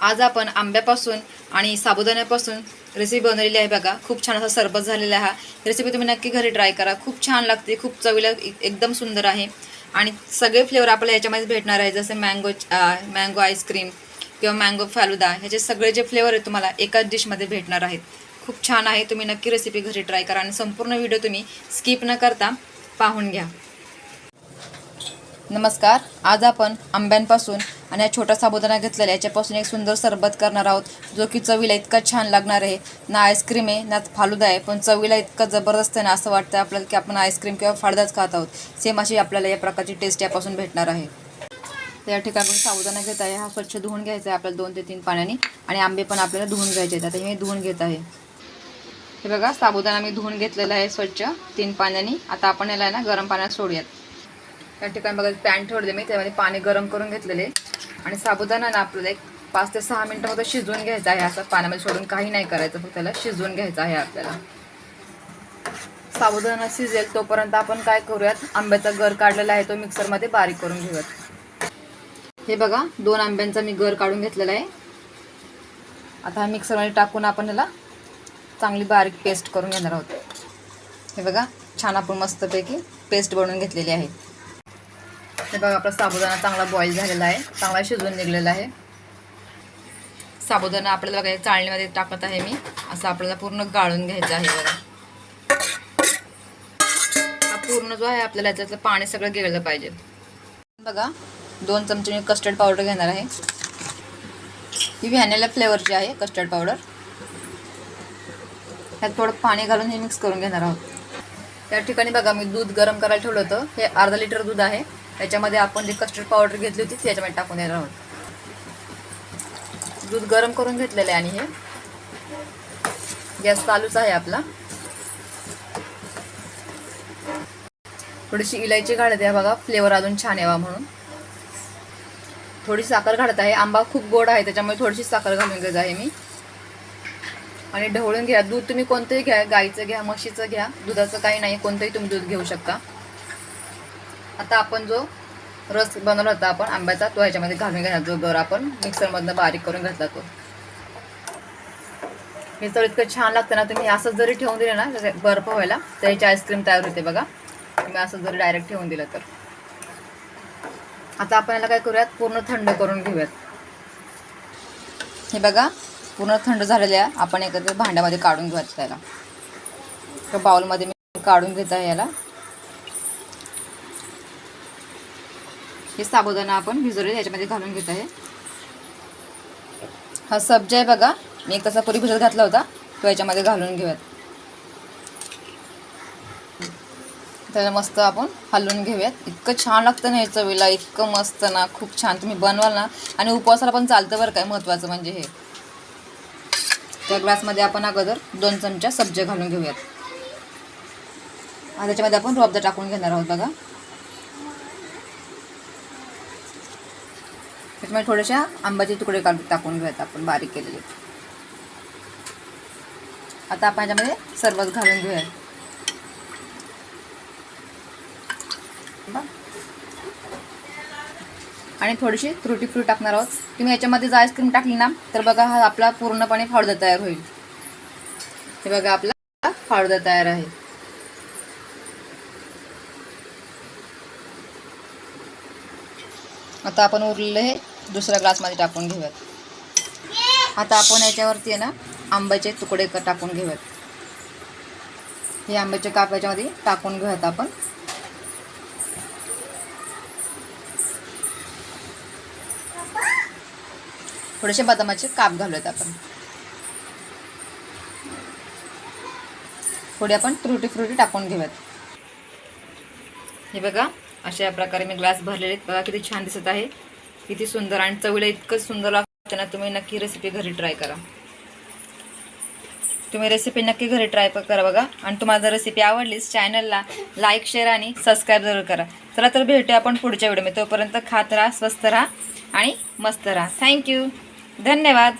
आज आपण आंब्यापासून आणि साबुदाण्यापासून रेसिपी बनवलेली आहे बघा. खूप छान असा सरबत झालेला आहे हा. रेसिपी तुम्ही नक्की घरी ट्राय करा. खूप छान लागते खूप चवीला एकदम सुंदर आहे. आणि सगळे फ्लेवर आपल्याला याच्यामध्ये भेटणार आहे. जसे मँगो मँगो आईस्क्रीम किंवा मँगो फालुदा ह्याचे सगळे जे फ्लेवर आहेत तुम्हाला एकाच डिशमध्ये भेटणार आहेत. खूप छान आहे. तुम्ही नक्की रेसिपी घरी ट्राय करा आणि संपूर्ण व्हिडिओ तुम्ही स्किप न करता पाहून घ्या. नमस्कार. आज आपण आंब्यांपासून आणि हा छोटा साबुदाणा घेतलेला आहे. याच्यापासून एक सुंदर सरबत करणार आहोत. जो की चवीला इतका छान लागणार आहे. ना आईस्क्रीम आहे ना फालुदा आहे पण चवीला इतकं जबरदस्त आहे ना असं वाटतं आपल्याला की आपण आईस्क्रीम किंवा फाळदाच खात आहोत. सेम अशी आपल्याला या प्रकारची टेस्ट यापासून भेटणार आहे. तर या ठिकाणी आपण साबुदाणा घेत आहे. हा स्वच्छ धुवून घ्यायचा आहे आपल्याला दोन ते तीन पाण्याने. आणि आंबे पण आपल्याला धुवून घ्यायचे आहेत. आता हे मी धुवून घेत आहे. हे बघा साबुदाणा मी धुवून घेतलेला आहे स्वच्छ तीन पाण्याने. आता आपण याला आहे ना गरम पाण्यात सोडूयात. या ठिकाणी बघा पॅन ठेवले मी. त्यामध्ये पाणी गरम करून घेतलेले आणि साबुदाणा ना आपल्याला एक पाच ते सहा मिनटं फक्त शिजवून घ्यायचा आहे. असं पाण्यामध्ये सोडून काही नाही करायचं फक्त त्याला शिजवून घ्यायचं आहे आपल्याला. साबुदाणा शिजेल तोपर्यंत आपण काय करूयात? आंब्याचा गर काढलेला आहे तो मिक्सरमध्ये बारीक करून घेऊयात. हे बघा दोन आंब्यांचा मी गर काढून घेतलेला आहे. आता हा मिक्सरमध्ये टाकून आपण याला चांगली बारीक पेस्ट करून घेणार आहोत. हे बघा छान आपण मस्तपैकी पेस्ट बनवून घेतलेली आहे. हे बघा आपला साबुदाणा चांगला बॉईल झालेला आहे. चांगला शिजवून निघलेला आहे. साबुदाणा आपल्याला बघा चाळणीमध्ये टाकत आहे मी. असं आपल्याला पूर्ण गाळून घ्यायचं आहे बघा. हा पूर्ण जो आहे आपल्याला याच्यातलं पाणी सगळं गेलं पाहिजे. बघा दोन चमचे मी कस्टर्ड पावडर घेणार आहे. ही व्हॅनिला फ्लेवरची आहे कस्टर्ड पावडर ह्यात थोडं पाणी घालून हे मिक्स करून घेणार आहोत. त्या ठिकाणी बघा मी दूध गरम करायला ठेवलं होतं. हे अर्धा लिटर दूध आहे. त्याच्यामध्ये आपण जी कस्टर्ड पावडर घेतली होती ती याच्यामध्ये टाकून देणार आहोत. दूध गरम करून घेतलेलं आहे आणि हे गॅस चालूच आहे आपला. थोडीशी इलायची घालत आहे बघा फ्लेवर अजून छान यावा म्हणून. थोडी साखर घालत आहे. आंबा खूप गोड आहे त्याच्यामुळे थोडीशी साखर घालून घेत आहे मी. आणि ढवळून घ्या. दूध तुम्ही कोणतंही घ्या गाईचं घ्या म्हशीचं घ्या. दुधाचं काही नाही कोणतंही तुम्ही दूध घेऊ शकता. आता आपण जो रस बनवला होता आपण आंब्याचा तो ह्याच्यामध्ये घालून घेणार जो गर आपण मिक्सरमधनं बारीक करून घेतला तो. हे चव इतकं छान लागतं ना तुम्ही असंच जरी ठेवून दिलं ना बर्फ व्हायला तर ह्याची आईस्क्रीम तयार होते बघा. तुम्ही असं जरी डायरेक्ट ठेवून दिलं तर. आता आपण याला काय करूयात पूर्ण थंड करून घेऊयात. हे बघा पूर्ण थंड झालेल्या आपण एकत्र भांड्यामध्ये काढून घेऊयात त्याला. तर बाउलमध्ये मी काढून घेत आहे याला. हे साबुदाणा आपण भिजवले याच्यामध्ये घालून घेत आहे. हा सब्जा आहे बघा. मी एक तसा पुरी भिजत घातला होता तो याच्यामध्ये घालून घेऊयात. त्याला मस्त आपण हलवून घेऊयात. इतकं छान लागतं ना हे चवीला इतकं मस्त ना खूप छान. तुम्ही बनवाल ना आणि उपवासाला पण चालतं बरं काय महत्त्वाचं म्हणजे हे. त्या ग्लासमध्ये आपण अगोदर दोन चमचा सब्जे घालून घेऊयात. आणि त्याच्यामध्ये आपण रबदा टाकून घेणार आहोत बघा. त्याच्यामध्ये थोड्याशा आंब्याचे तुकडे काढून टाकून घेऊयात आपण बारीक केलेले. आता आपण याच्यामध्ये सर्वच घालून घेऊयात. आणि थोडीशी त्रुटी फ्रूट टाकणार आहोत. तुम्ही याच्यामध्ये जर आईस्क्रीम टाकली ना तर बघा हा आपला पूर्णपणे फावडा तयार होईल. हे बघा आपला फावडा तयार आहे. आता आपण उरलेलं हे दुसऱ्या ग्लासमध्ये टाकून घेऊयात. आता आपण याच्यावरती आहे ना आंब्याचे तुकडे टाकून घेऊयात. हे आंब्याचे काप याच्यामध्ये टाकून घेऊयात आपण. थोडेसे बदामाचे काप घालूयात आपण. थोडी आपण त्रुटी फ्रुटी टाकून घेऊयात. हे बघा अशा प्रकारे मी ग्लास भरलेले आहेत. बघा किती छान दिसत आहे. किती सुंदर आणि चवीला इतकं सुंदर लागतं ना तुम्ही नक्की रेसिपी घरी ट्राय करा. तुम्ही रेसिपी नक्की घरी ट्राय करा बघा. आणि तुम्हाला जर रेसिपी आवडलीच चॅनलला लाईक शेअर आणि सबस्क्राईब जरूर करा. चला तर भेटूया आपण पुढच्या व्हिडिओमध्ये तोपर्यंत खात राहा स्वस्त राहा आणि मस्त राहा. थँक्यू धन्यवाद.